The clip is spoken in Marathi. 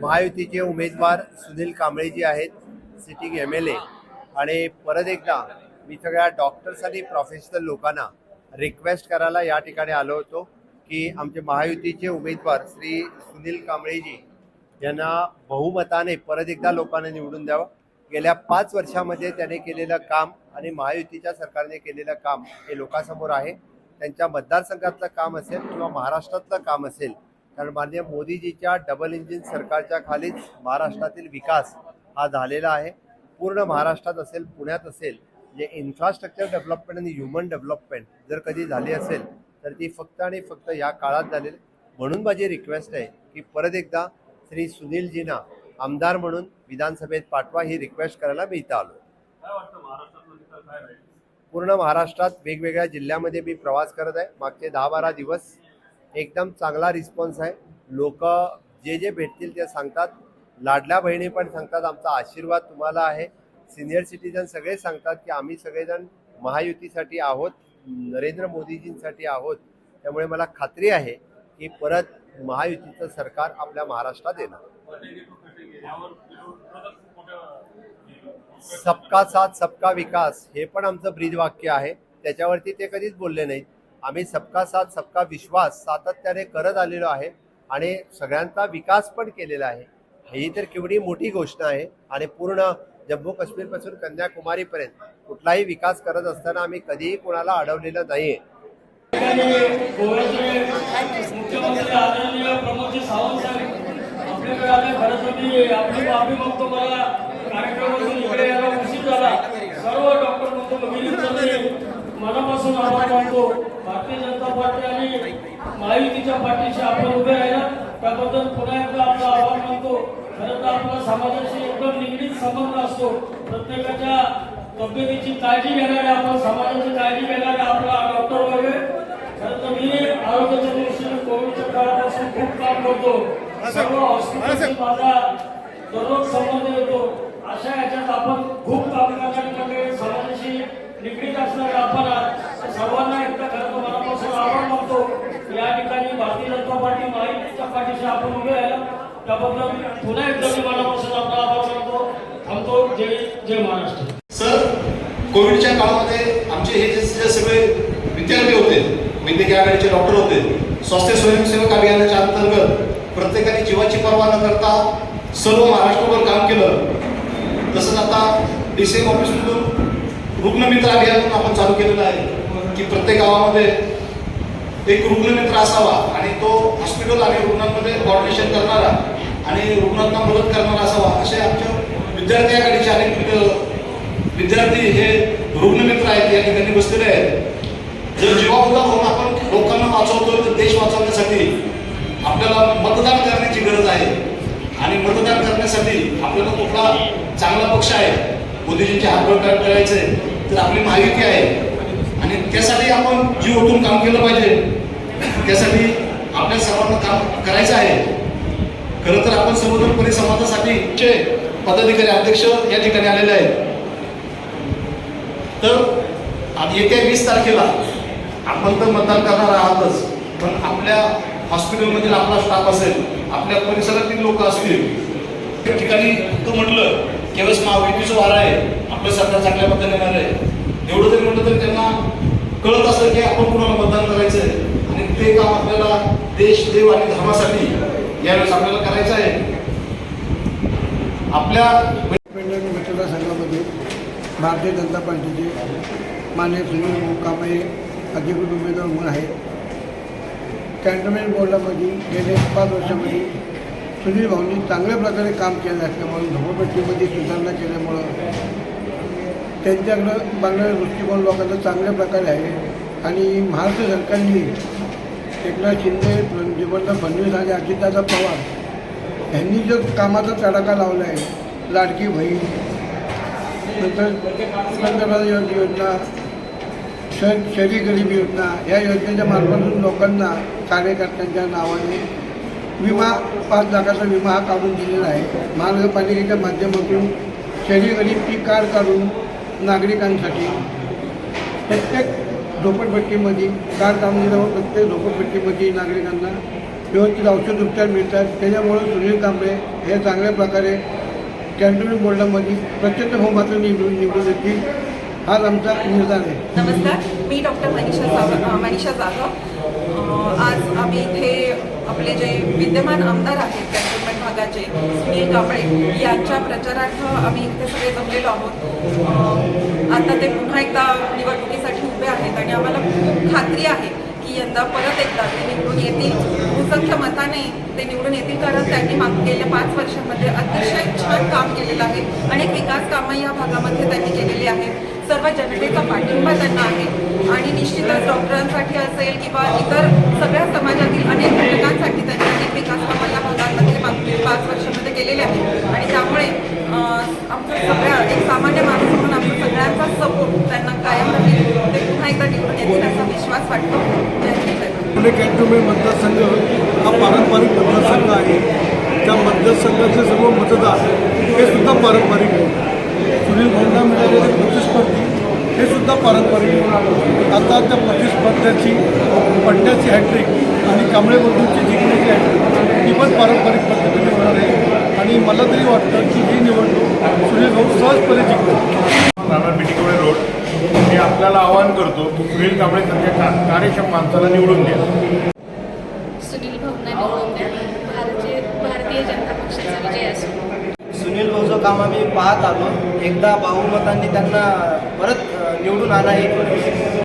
महायुतीचे उमेदवार सुनील कांबळेजी आहेत सिटिंग एम एल ए आणि परत एकदा मी सगळ्या डॉक्टर्स आणि प्रोफेशनल लोकांना रिक्वेस्ट करायला या ठिकाणी आलो होतो की आमचे महायुतीचे उमेदवार श्री सुनील कांबळेजी यांना बहुमताने परत एकदा लोकांना निवडून द्यावं. गेल्या पाच वर्षामध्ये त्याने केलेलं काम आणि महायुतीच्या सरकारने केलेलं काम हे लोकांसमोर आहे. त्यांच्या मतदारसंघातलं काम असेल किंवा महाराष्ट्रातलं काम असेल कारण माननीय मोदीजीच्या डबल इंजिन सरकारच्या खालीच महाराष्ट्रातील विकास हा झालेला आहे. पूर्ण महाराष्ट्रात असेल पुण्यात असेल जे इन्फ्रास्ट्रक्चर डेव्हलपमेंट आणि ह्युमन डेव्हलपमेंट जर कधी झाली असेल तर ती फक्त आणि फक्त या काळात झालेली. म्हणून माझी रिक्वेस्ट आहे की परत एकदा श्री सुनीलजींना आमदार म्हणून विधानसभेत पाठवा ही रिक्वेस्ट करायला मी इथं आलो पूर्ण महाराष्ट्रात वेगवेगळ्या जिल्ह्यामध्ये मी प्रवास करत आहे. मागचे दहा बारा दिवस एकदम चांगला रिस्पॉन्स आहे. लोक जे जे भेटतील ते सांगतात. लाडल्या बहिणी पण सांगतात. आमचा आशीर्वाद तुम्हाला आहे. सिनियर सिटीजन सगळे सांगतात की आम्ही सगळेजण महायुतीसाठी आहोत. नरेंद्र मोदीजींसाठी आहोत. त्यामुळे मला खात्री आहे की परत महायुतीचं सरकार आपल्या महाराष्ट्रात येणार. सबका साथ सबका विकास हे पण आमचं ब्रीदवाक्य आहे. त्याच्यावरती ते कधीच बोलले नाहीत. आम्ही सबका साथ सबका विश्वास सातत्याने करत आलेलो आहे आणि सगळ्यांचा विकास पण केलेला आहे. ही तर केवढी मोठी गोष्ट आहे आणि पूर्ण जम्मू काश्मीरपासून कन्याकुमारीपर्यंत कुठलाही विकास करत असताना आम्ही कधीही कोणाला अडवलेलं नाहीये. मुख्यमंत्री कार्यक्रमातून इकडे यायला उशीर झाला. सर्व डॉक्टर मनापासून आभार मानतो. भारतीय जनता पार्टी आणि महायुतीच्या पार्टीशी आपण उभे राहिला. त्याबद्दल पुन्हा एकदा आपला आभार मानतो. खरं तर आपला समाजाशी एकदम निगडीत संबंध असतो. प्रत्येकाच्या तब्येतीची काळजी घेणारे आपण समाजाची काळजी घेणारे आपला डॉक्टर वगैरे खरं तर मी आरोग्याच्या दृष्टीने कोविडच्या काळापासून खूप काम करतो. सर्व हॉस्पिटलशी माझा दररोज संबंध येतो. अशा याच्यात आपण खूप काम सर्वांना एकदा खरं तर मनापासून आभार मानतो. या ठिकाणी भारतीय जनता पार्टी महायुतीच्या पाठीशी आपण उभे आहे. त्याबद्दल पुन्हा एकदा मी मनापासून आपला आभार मानतो. थांबतो. जय जय महाराष्ट्र. सर कोविडच्या काळामध्ये आमचे हे जे सगळे विद्यार्थी होते वैद्यकीय आघाडीचे डॉक्टर होते स्वास्थ्य स्वयंसेवक अभियानाच्या अंतर्गत प्रत्येकाने जीवाची पर्वा न करता सर्व महाराष्ट्रभर काम केलं. तसंच आता डी सी एम ऑफिसमधून रुग्णमित्र अभियान आपण चालू केलेलं आहे. की प्रत्येक गावामध्ये एक रुग्णमित्र असावा आणि तो हॉस्पिटल आणि रुग्णांमध्ये कॉर्डिनेशन करणारा आणि रुग्णांना मदत करणारा असावा असे आमच्या विद्यार्थी आघाडीचे अनेक विद्यार्थी हे रुग्णमित्र आहेत या ठिकाणी बसलेले आहेत. जर जीवाबद्दल होऊन आपण लोकांना वाचवतो तर देश वाचवण्यासाठी आपल्याला मतदान करण्याची गरज आहे. आणि मतदान करण्यासाठी आपल्याला कुठला चांगला पक्ष आहे मोदीजींचे हात बळकट करायचे तर आपली माहिती आहे. आणि त्यासाठी आपण जीव ओतून काम केलं पाहिजे. त्यासाठी आपल्या सर्वांना काम करायचं आहे. खरं तर आपण सर्वोदरपणे समाजासाठी चे पदाधिकारी अध्यक्ष या ठिकाणी आलेले आहेत. तर येत्या वीस तारखेला आपण तर मतदान करणार आहातच पण आपल्या हॉस्पिटलमधील आपला स्टाफ असेल आपल्या परिसरातील लोक असतील त्या ठिकाणी तो म्हटलं केवळ महायुतीचं वारा आहे. आपलं सरकार चांगल्या पद्धतीने येणार आहे. एवढं जरी म्हटलं तरी त्यांना कळत असतं की आपण कुणाला मतदान करायचं आहे आणि ते काम आपल्याला देश देव आणि धर्मासाठी यावेळेस आपल्याला करायचं आहे. आपल्या पेंढारी मतदारसंघामध्ये भारतीय जनता पार्टीचे मान्य सुनील कांबळे अधिकृत उमेदवार म्हणून आहेत. कॅन्टोन्मेंट बोर्डामध्ये गेले पाच वर्षामध्ये सुनील भाऊंनी चांगल्या प्रकारे काम केलं असल्यामुळे झोपडपट्टीमध्ये सुधारणा केल्यामुळं त्यांच्याकडं बघणारे दृष्टिकोन लोकांचा चांगल्या प्रकारे आहे. आणि महाराष्ट्र सरकारने एकनाथ शिंदे देवेंद्र फडणवीस आणि अजितदादा पवार यांनी जो कामाचा तडाखा लावला आहे लाडकी बहीण नंतर पंतप्रधान योजना श शहरी गरीब योजना या योजनेच्या मार्फतून लोकांना कार्यकर्त्यांच्या नावाने विमा पाच लाखाचा विमा हा काढून दिलेला आहे. महानगरपालिकेच्या माध्यमातून शहरी गरीब पीक कार्ड काढून नागरिकांसाठी प्रत्येक झोपडपट्टीमध्ये कार्ड काढून दिल्यावर प्रत्येक झोपडपट्टीमध्ये नागरिकांना व्यवस्थित औषध उपचार मिळतात. त्याच्यामुळं सुनील कांबळे हे चांगल्या प्रकारे कॅन्टोनमेंट बोर्डामध्ये प्रचंड बहुमताने निवडून निवडून येतील हाच आमचा निर्धार आहे. नमस्कार मी डॉक्टर मनीषा जाधव मनीषा जाधव. आज आम्ही इथे आपले जे विद्यमान आमदार आहेत कॅन्टोन्मेंट भागाचे सुनील कांबळे यांच्या प्रचारार्थ आम्ही इथे सगळे जमलेलो आहोत. आता ते पुन्हा एकदा निवडणुकीसाठी उभे आहेत आणि आम्हाला खूप खात्री आहे की यंदा परत एकदा ते निवडून येतील. बहुसंख्य मताने ते निवडून येतील कारण त्यांनी माग गेल्या पाच वर्षांमध्ये अतिशय छान काम केलेलं आहे अनेक विकास कामं या भागामध्ये त्यांनी केलेली आहेत. सर्व जनतेचा पाठिंबा त्यांना आहे. आणि निश्चितच डॉक्टरांसाठी असेल किंवा इतर सगळ्या समाजातील अनेक घटकांसाठी त्यांनी अनेक विकास कामं भागांमध्ये मागील पाच वर्षामध्ये केलेले आहेत. आणि त्यामुळे आमचं सगळ्या एक सामान्य माणूस म्हणून आमचा सगळ्यांचा सपोर्ट त्यांना कायम राहील. ते पुन्हा एकदा निवडून येतील असा विश्वास वाटतो. पुणे मतदारसंघ हा पारंपरिक मतदारसंघ आहे. त्या मतदारसंघाचे सर्व मतदार हे सुद्धा पारंपरिक आहे सुनील भाऊंना मिळालेले प्रतिस्पर्धी हे सुद्धा पारंपरिक. आता त्या प्रतिस्पर्ध्याची पडण्याची हॅट्रिक आणि कांबळे बंधूंची जिंकण्याची हॅट्रिक ही पण पारंपरिक पद्धतीने होणार आहे. आणि मला तरी वाटतं की ही निवडणूक सुनील भाऊ सहजपणे जिंकतात राहणार मिटिंगवळे रोड. मी आपल्याला आवाहन करतो की सुनील कांबळेसारख्या का कार्यक्षम माणसाला निवडून द्या. सुनील भाऊंना निवडून द्या भारतीय भारतीय जनता पक्षाचा विजय असो काम आम्ही पाहत आलो. एकदा बहुमतांनी त्यांना परत निवडून आणा एक